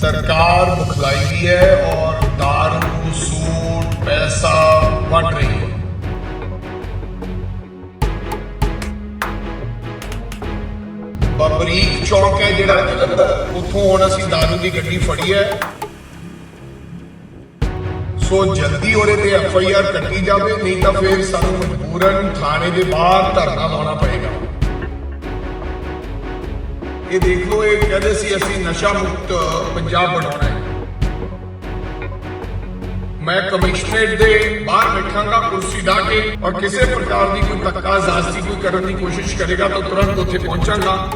ਸਰਕਾਰ ਮੁਖਲਾਈ ਗਈ ਹੈ ਔਰ ਦਾਰੂ ਸੂਟ ਪੈਸਾ ਵੰਡ ਰਹੀ ਹੈ। ਬਬਰੀਕ ਚੌਕ ਹੈ ਜਿਹੜਾ ਜਲੰਧਰ ਉੱਥੋਂ ਹੁਣ ਅਸੀਂ ਦਾਰੂ ਦੀ ਗੱਡੀ ਫੜੀ ਹੈ। ਸੋ ਜਲਦੀ ਉਹਦੇ ਤੇ ਐਫ ਆਈ ਆਰ ਕੱਟੀ ਜਾਵੇ, ਨਹੀਂ ਤਾਂ ਫਿਰ ਸਾਨੂੰ ਮਜਬੂਰਨ ਥਾਣੇ ਦੇ ਬਾਹਰ ਧਰਨਾ ਲਾਉਣਾ ਪਏਗਾ। ਇਹ ਦੇਖ ਲਓ, ਇਹ ਕਹਿੰਦੇ ਸੀ ਅਸੀਂ ਨਸ਼ਾ ਮੁਕਤ ਪੰਜਾਬ ਬਣਾਉਣਾ ਹੈ। ਮੈਂ ਕਮਿਸ਼ਨਰੇਟ ਦੇ ਬਾਹਰ ਬੈਠਾਂਗਾ, ਕੁਰਸੀ ਢਾ ਕੇ, ਔਰ ਕਿਸੇ ਪ੍ਰਕਾਰ ਦੀ ਕੋਈ ਧੱਕਾ ਜ਼ਾਸਤੀ ਕੋਈ ਕਰਨ ਦੀ ਕੋਸ਼ਿਸ਼ ਕਰੇਗਾ ਤਾਂ ਤੁਰੰਤ ਉੱਥੇ ਪਹੁੰਚਾਂਗਾ।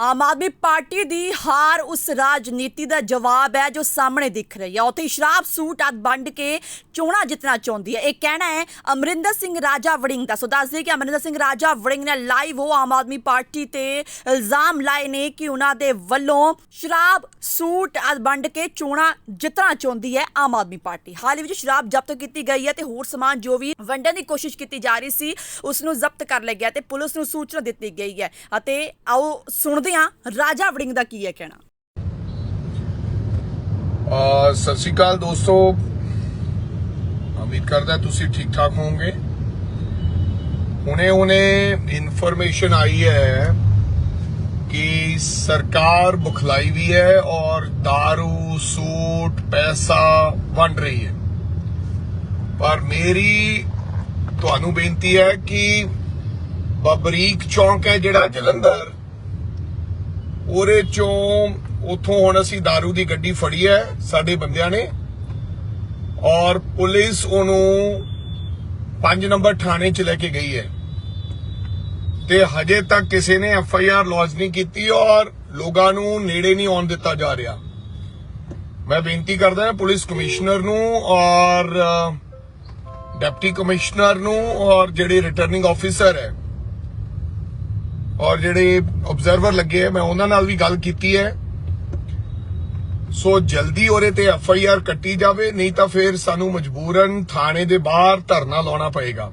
ਆਮ ਆਦਮੀ ਪਾਰਟੀ ਦੀ ਹਾਰ ਉਸ ਰਾਜਨੀਤੀ ਦਾ ਜਵਾਬ ਹੈ ਜੋ ਸਾਹਮਣੇ ਦਿਖ ਰਹੀ ਹੈ। ਉੱਥੇ ਸ਼ਰਾਬ ਸੂਟ ਆਦ ਵੰਡ ਕੇ ਚੋਣਾਂ ਜਿੱਤਣਾ ਚਾਹੁੰਦੀ ਹੈ। ਇਹ ਕਹਿਣਾ ਹੈ, ਅਮਰਿੰਦਰ ਸਿੰਘ ਰਾਜਾ ਵੜਿੰਗ ਦਾ। ਸੋ ਦੱਸ ਕਿ ਅਮਰਿੰਦਰ ਸਿੰਘ ਰਾਜਾ ਵੜਿੰਗ ਨੇ ਲਾਈਵ ਹੋ ਆਮ ਆਦਮੀ ਪਾਰਟੀ ਤੇ ਇਲਜ਼ਾਮ ਲਾਏ ਨੇ ਕਿ ਉਹਨਾਂ ਦੇ ਵੱਲੋਂ ਸ਼ਰਾਬ ਸੂਟ ਆਦ ਵੰਡ ਕੇ ਚੋਣਾਂ ਜਿੱਤਣਾ ਚਾਹੁੰਦੀ ਹੈ ਆਮ ਆਦਮੀ ਪਾਰਟੀ। ਹਾਲ ਹੀ ਵਿੱਚ ਸ਼ਰਾਬ ਜ਼ਬਤ ਕੀਤੀ ਗਈ ਹੈ ਤੇ ਹੋਰ ਸਮਾਨ ਜੋ ਵੀ ਵੰਡਣ ਦੀ ਕੋਸ਼ਿਸ਼ ਕੀਤੀ ਜਾ ਰਹੀ ਸੀ ਉਸ ਨੂੰ ਜ਼ਬਤ ਕਰ ਲਿਆ ਗਿਆ ਤੇ ਪੁਲਿਸ ਨੂੰ ਸੂਚਨਾ ਦਿੱਤੀ ਗਈ ਹੈ। ਅਤੇ ਆਓ ਸੁਣ ਸੁਣਦੇ ਹਾਂ ਰਾਜਾ ਵੜਿੰਗ ਦਾ ਕੀ ਹੈ ਕਹਿਣਾ। ਆ ਸਤਿ ਸ਼੍ਰੀ ਅਕਾਲ ਦੋਸਤੋ। ਉਮੀਦ ਕਰਦਾ ਤੁਸੀਂ ਠੀਕ ਠਾਕ ਹੋਵੋਗੇ। ਹੁਣੇ ਹੁਣੇ ਇਨਫੋਰਮੇਸ਼ਨ ਆਈ ਹੈ कि सरकार बुखलाई भी है और दारू सूट पैसा ਵੰਡ ਰਹੀ ਹੈ। ਪਰ ਮੇਰੀ ਤੁਹਾਨੂੰ ਬੇਨਤੀ ਹੈ ਕਿ ਬਬਰੀਕ ਚੌਂਕ ਹੈ ਜਿਹੜਾ ਜਲੰਧਰ ਉਹਦੇ ਚੋਂ ਉਥੋਂ ਹੁਣ ਅਸੀਂ दारू ਦੀ ਗੱਡੀ ਫੜੀ ਹੈ ਸਾਡੇ ਬੰਦਿਆਂ ਨੇ। ਔਰ ਪੁਲਿਸ ਉਹਨੂੰ 5 ਨੰਬਰ ਥਾਣੇ ਚ ਲੈ ਕੇ ਗਈ ਹੈ। ਤੇ ਹਜੇ ਤੱਕ ਕਿਸੇ ਨੇ ਐਫ ਆਈ ਆਰ ਲੌਂਚ ਨਹੀਂ ਕੀਤੀ ਔਰ ਲੋਕਾਂ ਨੂੰ ਨੇੜੇ ਨਹੀਂ ਆਉਣ ਦਿੱਤਾ ਜਾ ਰਿਹਾ। ਮੈਂ ਬੇਨਤੀ ਕਰਦਾ ਹਾਂ ਪੁਲਿਸ ਕਮਿਸ਼ਨਰ ਨੂੰ ਔਰ ਅ, ਡਿਪਟੀ ਕਮਿਸ਼ਨਰ ਨੂੰ ਔਰ ਜਿਹੜੇ ਰਿਟਰਨਿੰਗ ਆਫੀਸਰ ਹੈ ਔਰ ਜਿਹੜੇ ਆਬਜ਼ਰਵਰ ਲੱਗੇ ਆ, ਮੈਂ ਉਹਨਾਂ ਨਾਲ ਵੀ ਗੱਲ ਕੀਤੀ ਹੈ। ਸੋ ਜਲਦੀ ਉਹਦੇ ਤੇ ਐਫ ਆਈ ਆਰ ਕੱਟੀ ਜਾਵੇ, ਨਹੀਂ ਤਾਂ ਫਿਰ ਸਾਨੂੰ ਮਜਬੂਰਨ ਥਾਣੇ ਦੇ ਬਾਹਰ ਧਰਨਾ ਲਾਉਣਾ ਪਏਗਾ।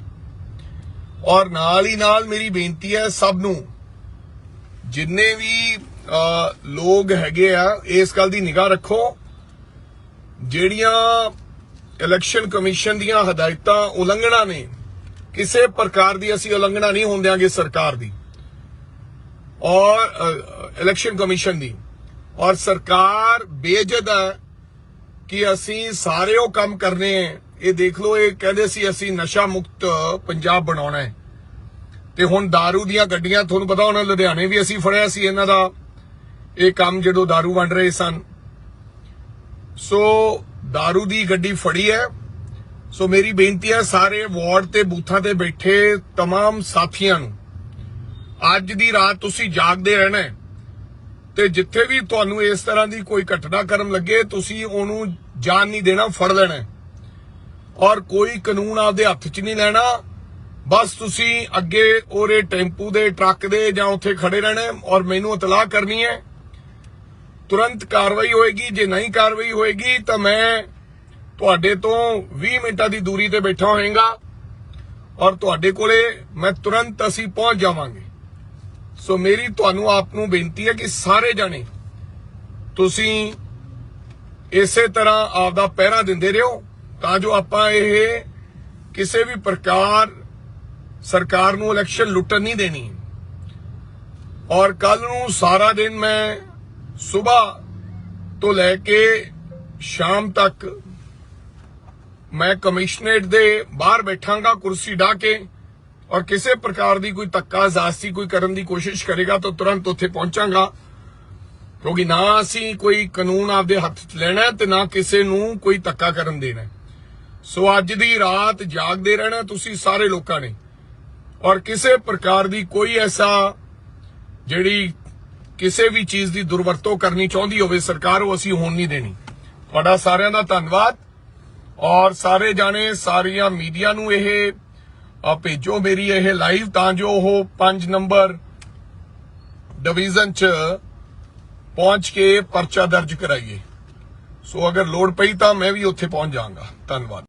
ਔਰ ਨਾਲ ਹੀ ਨਾਲ ਮੇਰੀ ਬੇਨਤੀ ਹੈ ਸਭ ਨੂੰ, ਜਿੰਨੇ ਵੀ ਲੋਕ ਹੈਗੇ ਆ, ਇਸ ਗੱਲ ਦੀ ਨਿਗਾਹ ਰੱਖੋ। ਜਿਹੜੀਆਂ ਇਲੈਕਸ਼ਨ ਕਮਿਸ਼ਨ ਦੀਆਂ ਹਦਾਇਤਾਂ ਉਲੰਘਣਾ ਨੇ, ਕਿਸੇ ਪ੍ਰਕਾਰ ਦੀ ਅਸੀਂ ਉਲੰਘਣਾ ਨਹੀਂ ਹੁੰਦਿਆਂਗੇ ਸਰਕਾਰ ਦੀ। ਔਰ ਇਲੈਕਸ਼ਨ ਕਮਿਸ਼ਨ ਦੀ ਔਰ ਸਰਕਾਰ ਬੇਜਦ ਹੈ ਕਿ ਅਸੀਂ ਸਾਰੇ ਉਹ ਕੰਮ ਕਰਨੇ ਹੈ ਇਹ ਦੇਖ ਲਓ ਇਹ ਕਹਿੰਦੇ ਸੀ ਅਸੀਂ ਨਸ਼ਾ ਮੁਕਤ ਪੰਜਾਬ ਬਣਾਉਣਾ ਹੈ ਤੇ ਹੁਣ दारू ਦੀਆਂ ਗੱਡੀਆਂ ਤੁਹਾਨੂੰ ਪਤਾ ਹੋਣਾ ਲੁਧਿਆਣੇ ਵੀ ਅਸੀਂ ਫੜਿਆ ਸੀ ਇਹਨਾਂ ਦਾ ਇਹ ਕੰਮ ਜਦੋਂ दारू ਵੰਡ ਰਹੇ ਸਨ ਸੋ दारू ਦੀ ਗੱਡੀ ਫੜੀ ਹੈ ਸੋ ਮੇਰੀ ਬੇਨਤੀ ਹੈ ਸਾਰੇ ਵਾਰਡ ਤੇ ਬੂਥਾਂ ਤੇ ਬੈਠੇ तमाम ਸਾਥੀਆਂ ਨੂੰ ਅੱਜ ਦੀ ਰਾਤ ਤੁਸੀਂ ਜਾਗਦੇ ਰਹਿਣਾ ਹੈ। ਤੇ ਜਿੱਥੇ ਵੀ ਤੁਹਾਨੂੰ ਇਸ ਤਰ੍ਹਾਂ ਦੀ ਕੋਈ ਘਟਨਾ ਕਰਮ ਲੱਗੇ, ਤੁਸੀਂ ਉਹਨੂੰ ਜਾਣ ਨਹੀਂ ਦੇਣਾ, ਫੜ ਲੈਣਾ ਔਰ ਕੋਈ ਕਾਨੂੰਨ ਆਪਦੇ ਹੱਥ 'ਚ ਨਹੀਂ ਲੈਣਾ। ਬਸ ਤੁਸੀਂ ਅੱਗੇ ਉਹਦੇ ਟੈਂਪੂ ਦੇ ਟਰੱਕ ਦੇ ਜਾਂ ਉੱਥੇ ਖੜੇ ਰਹਿਣਾ ਔਰ ਮੈਨੂੰ ਇਤਲਾਹ ਕਰਨੀ ਹੈ। ਤੁਰੰਤ ਕਾਰਵਾਈ ਹੋਏਗੀ, ਜੇ ਨਹੀਂ ਕਾਰਵਾਈ ਹੋਏਗੀ, ਤਾਂ ਮੈਂ ਤੁਹਾਡੇ ਤੋਂ 20 ਮਿੰਟਾਂ ਦੀ ਦੂਰੀ ਤੇ ਬੈਠਾ ਹੋਏਗਾ। ਔਰ ਤੁਹਾਡੇ ਕੋਲੇ ਮੈਂ ਤੁਰੰਤ ਅਸੀਂ ਪਹੁੰਚ ਜਾਵਾਂਗੇ। ਸੋ ਮੇਰੀ ਤੁਹਾਨੂੰ ਆਪ ਨੂੰ ਬੇਨਤੀ ਹੈ ਕਿ ਸਾਰੇ ਜਣੇ ਤੁਸੀਂ ਇਸੇ ਤਰ੍ਹਾਂ ਆਪ ਦਾ ਪਹਿਰਾ ਦਿੰਦੇ ਰਹੋ ਤਾਂ ਜੋ ਆਪਾਂ ਇਹ ਕਿਸੇ ਵੀ ਪ੍ਰਕਾਰ ਸਰਕਾਰ ਨੂੰ ਇਲੈਕਸ਼ਨ ਲੁੱਟਣ ਨਹੀਂ ਦੇਣੀ। ਔਰ ਕੱਲ ਨੂੰ ਸਾਰਾ ਦਿਨ ਮੈਂ ਸਵੇਰ ਤੋਂ ਲੈ ਕੇ ਸ਼ਾਮ ਤੱਕ ਮੈਂ ਕਮਿਸ਼ਨਰੇਟ ਦੇ ਬਾਹਰ ਬੈਠਾਂਗਾ ਕੁਰਸੀ ਢਾ ਕੇ ਔਰ ਕਿਸੇ ਪ੍ਰਕਾਰ ਦੀ ਕੋਈ ਧੱਕਾ ਜ਼ਾਸਤੀ ਕੋਈ ਕਰਨ ਦੀ ਕੋਸ਼ਿਸ਼ ਕਰੇਗਾ ਤਾਂ ਤੁਰੰਤ ਉੱਥੇ ਪਹੁੰਚਾਂਗਾ। ਕਿਉਂਕਿ ਨਾ ਅਸੀਂ ਕੋਈ ਕਾਨੂੰਨ ਆਪਦੇ ਹੱਥ 'ਚ ਲੈਣਾ ਤੇ ਨਾ ਕਿਸੇ ਨੂੰ ਕੋਈ ਧੱਕਾ ਕਰਨ ਦੇਣਾ। ਸੋ ਅੱਜ ਦੀ ਰਾਤ ਜਾਗਦੇ ਰਹਿਣਾ ਤੁਸੀਂ ਸਾਰੇ ਲੋਕਾਂ ਨੇ। ਔਰ ਕਿਸੇ ਪ੍ਰਕਾਰ ਦੀ ਕੋਈ ਐਸਾ ਜਿਹੜੀ ਕਿਸੇ ਵੀ ਚੀਜ਼ ਦੀ ਦੁਰਵਰਤੋਂ ਕਰਨੀ ਚਾਹੁੰਦੀ ਹੋਵੇ ਸਰਕਾਰ, ਉਹ ਅਸੀਂ ਹੋਣ ਨਹੀਂ ਦੇਣੀ। ਤੁਹਾਡਾ ਸਾਰਿਆਂ ਦਾ ਧੰਨਵਾਦ। ਔਰ ਸਾਰੇ ਜਾਣੇ, ਸਾਰੀਆਂ ਮੀਡੀਆ ਨੂੰ ਇਹ ਅ, ਭੇਜੋ ਮੇਰੀ ਇਹ ਲਾਈਵ ਤਾਂ ਜੋ ਉਹ 5 ਨੰਬਰ ਡਿਵੀਜ਼ਨ ਚ ਪਹੁੰਚ ਕੇ ਪਰਚਾ ਦਰਜ ਕਰਾਈਏ। ਸੋ ਅਗਰ ਲੋੜ ਪਈ ਤਾਂ ਮੈਂ ਵੀ ਉੱਥੇ ਪਹੁੰਚ ਜਾਵਾਂਗਾ। ਧੰਨਵਾਦ।